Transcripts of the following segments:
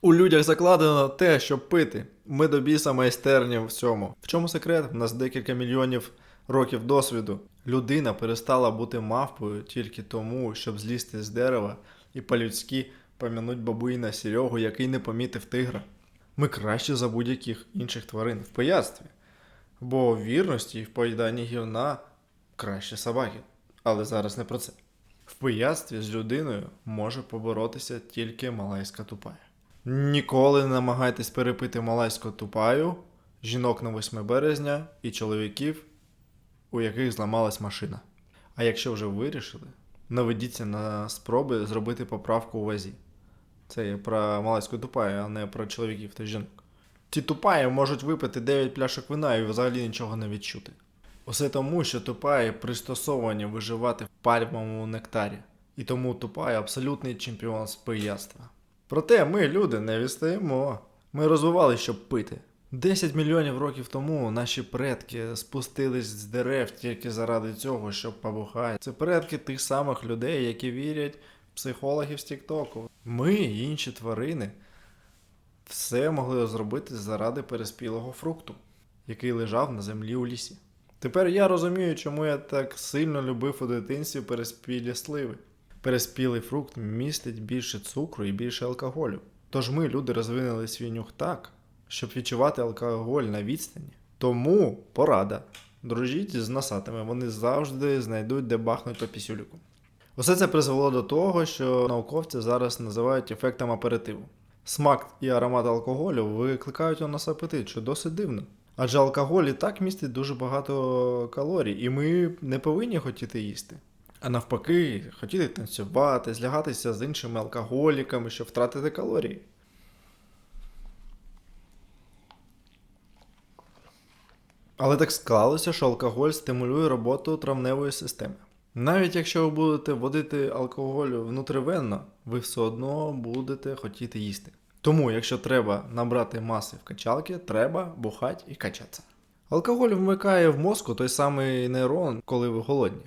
У людях закладено те, щоб пити. Ми до біса майстерні в цьому. В чому секрет? У нас декілька мільйонів років досвіду. Людина перестала бути мавпою тільки тому, щоб злізти з дерева і по-людськи помянуть бабуїна Серегу, який не помітив тигра. Ми краще за будь-яких інших тварин в пияцтві. Бо в вірності і в поїданні гівна краще собаки. Але зараз не про це. В пияцтві з людиною може поборотися тільки малайська тупая. Ніколи не намагайтесь перепити малайську тупаю, жінок на 8 березня і чоловіків, у яких зламалась машина. А якщо вже вирішили, наведіться на спроби зробити поправку у вазі. Це я про малайську тупаю, а не про чоловіків та жінок. Ті тупаї можуть випити 9 пляшок вина і взагалі нічого не відчути. Усе тому, що тупаї пристосовані виживати в пальмовому нектарі. І тому тупай абсолютний чемпіон з пияцтва. Проте ми, люди, не відстаємо. Ми розвивали, щоб пити. 10 мільйонів років тому наші предки спустились з дерев тільки заради цього, щоб побухати. Це предки тих самих людей, які вірять в психологів з Тіктоку. Ми, і інші тварини, все могли зробити заради переспілого фрукту, який лежав на землі у лісі. Тепер я розумію, чому я так сильно любив у дитинстві переспілі сливи. Переспілий фрукт містить більше цукру і більше алкоголю. Тож ми, люди, розвинули свій нюх так, щоб відчувати алкоголь на відстані. Тому порада. Дружіть з носатими, вони завжди знайдуть, де бахнуть по пісюліку. Усе це призвело до того, що науковці зараз називають ефектом аперитиву. Смак і аромат алкоголю викликають у нас апетит, що досить дивно. Адже алкоголь і так містить дуже багато калорій, і ми не повинні хотіти їсти. А навпаки, хотіти танцювати, злягатися з іншими алкоголіками, щоб втратити калорії. Але так склалося, що алкоголь стимулює роботу травневої системи. Навіть якщо ви будете водити алкоголь внутривенно, ви все одно будете хотіти їсти. Тому, якщо треба набрати маси в качалки, треба бухати і качатися. Алкоголь вмикає в мозку той самий нейрон, коли ви голодні.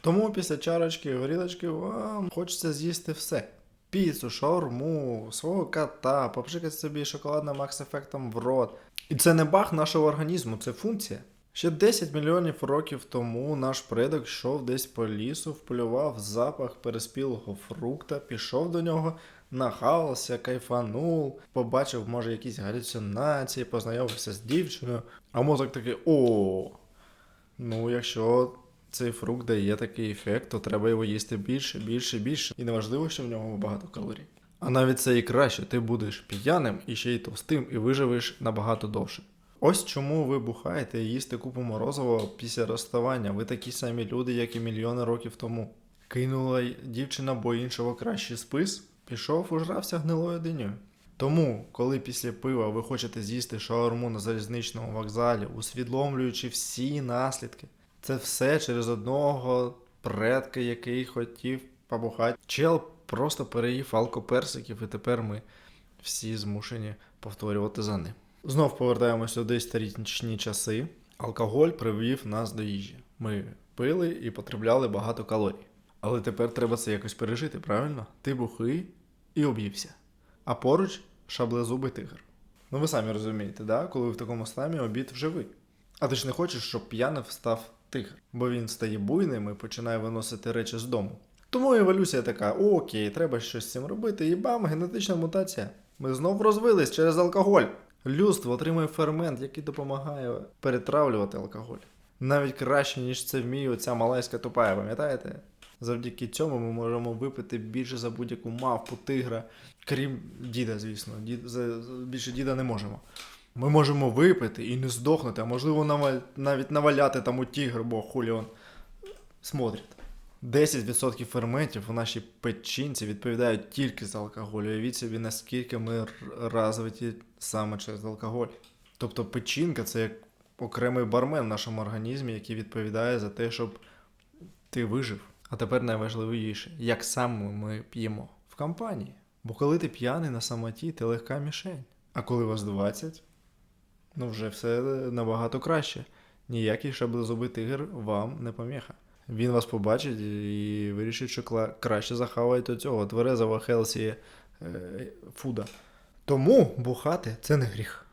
Тому після чарочки горілочки вам хочеться з'їсти все. Піцу, шаурму, свого кота, попшикати собі шоколадним макс-ефектом в рот. І це не баг нашого організму, це функція. Ще 10 мільйонів років тому наш предок йшов десь по лісу, вполював запах переспілого фрукта, пішов до нього, нахавався, кайфанув, побачив, може, якісь галюцинації, познайомився з дівчиною, а мозок такий о. Ну, якщо цей фрукт дає такий ефект, то треба його їсти більше, більше, більше. І неважливо, що в ньому багато калорій. А навіть це і краще, ти будеш п'яним і ще й товстим, і виживеш набагато довше. Ось чому ви бухаєте і їсте купу морозива після розставання. Ви такі самі люди, як і мільйони років тому. Кинула дівчина, бо іншого кращий спис, пішов, ужрався гнилою динею. Тому, коли після пива ви хочете з'їсти шаурму на залізничному вокзалі, усвідомлюючи всі наслідки, це все через одного предка, який хотів побухати. Чел просто переїв алкоперсиків, і тепер ми всі змушені повторювати за ним. Знов повертаємося до історичні часи. Алкоголь привів нас до їжі. Ми пили і потребляли багато калорій. Але тепер треба це якось пережити, правильно? Ти бухий і об'ївся. А поруч шаблезубий тигр. Ну ви самі розумієте, да? коли ви в такому стані обід вже ви. А ти ж не хочеш, щоб п'яним став тигр, бо він стає буйним і починає виносити речі з дому. Тому еволюція така: окей, треба щось з цим робити, і бам, генетична мутація. Ми знов розвились через алкоголь. Людство отримує фермент, який допомагає перетравлювати алкоголь. Навіть краще, ніж це вміє оця малайська тупая, пам'ятаєте? Завдяки цьому ми можемо випити більше за будь-яку мавпу, тигра, крім діда, звісно. Дід, більше діда не можемо. Ми можемо випити і не здохнути, а можливо наваль, навіть наваляти там у тігр, бо хулі он смотрить. 10% ферментів у нашій печінці відповідають тільки за алкоголь. Уявіть собі, наскільки ми розвиті саме через алкоголь. Тобто печінка це як окремий бармен в нашому організмі, який відповідає за те, щоб ти вижив. А тепер найважливіше, як саме ми п'ємо в компанії. Бо коли ти п'яний на самоті, ти легка мішень. А коли вас 20, ну вже все набагато краще. Ніякий шаблезубий тигр вам не поміха. Він вас побачить і вирішить, що краще захаваєте цього тверезого хелсі е, фуда. Тому бухати це не гріх.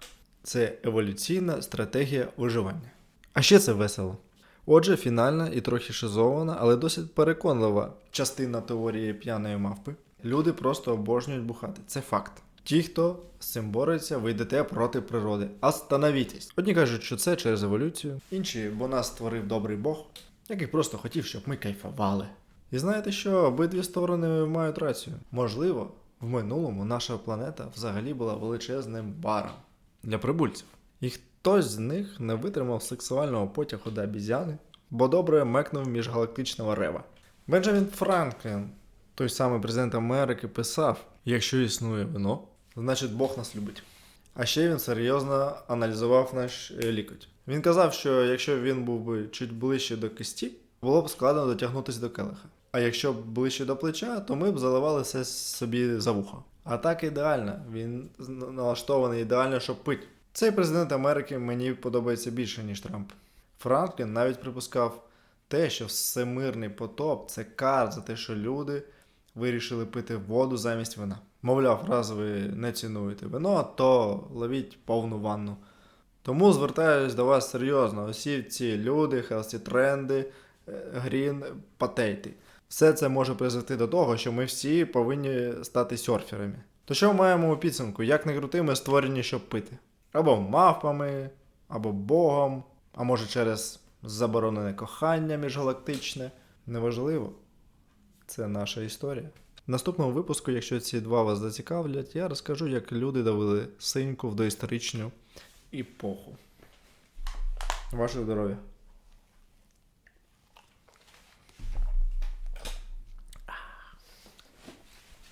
Це еволюційна стратегія виживання. А ще це весело. Отже, фінальна і трохи шизована, але досить переконлива частина теорії п'яної мавпи. Люди просто обожнюють бухати. Це факт. Ті, хто з цим бореться, ви йдете проти природи. Остановітесь. Одні кажуть, що це через еволюцію, інші, бо нас створив добрий Бог, який просто хотів, щоб ми кайфували. І знаєте що, обидві сторони мають рацію. Можливо, в минулому наша планета взагалі була величезним баром для прибульців. І хтось з них не витримав сексуального потягу до обізяни, бо добре мекнув міжгалактичного рева. Бенджамін Франклін, той самий президент Америки, писав: якщо існує вино, значить Бог нас любить. А ще він серйозно аналізував наш е, лікоть. Він казав, що якщо він був би чуть ближче до кисті, було б складно дотягнутися до келиха. А якщо б ближче до плеча, то ми б заливали все собі за вухо. А так ідеально. Він налаштований ідеально, щоб пить. Цей президент Америки мені подобається більше, ніж Трамп. Франклін навіть припускав те, що всемирний потоп це кар за те, що люди вирішили пити воду замість вина. Мовляв, раз ви не цінуєте вино, то ловіть повну ванну. Тому звертаюсь до вас серйозно. Усі ці люди, хелсі тренди, грін патейти. Все це може призвести до того, що ми всі повинні стати серферами. То що ми маємо у підсумку? Як не крути, ми створені, щоб пити? Або мавпами, або Богом, а може через заборонене кохання міжгалактичне. Неважливо. Це наша історія. В наступному випуску, якщо ці два вас зацікавлять, я розкажу, як люди давили синьку в доісторичну епоху. Ваше здоров'я!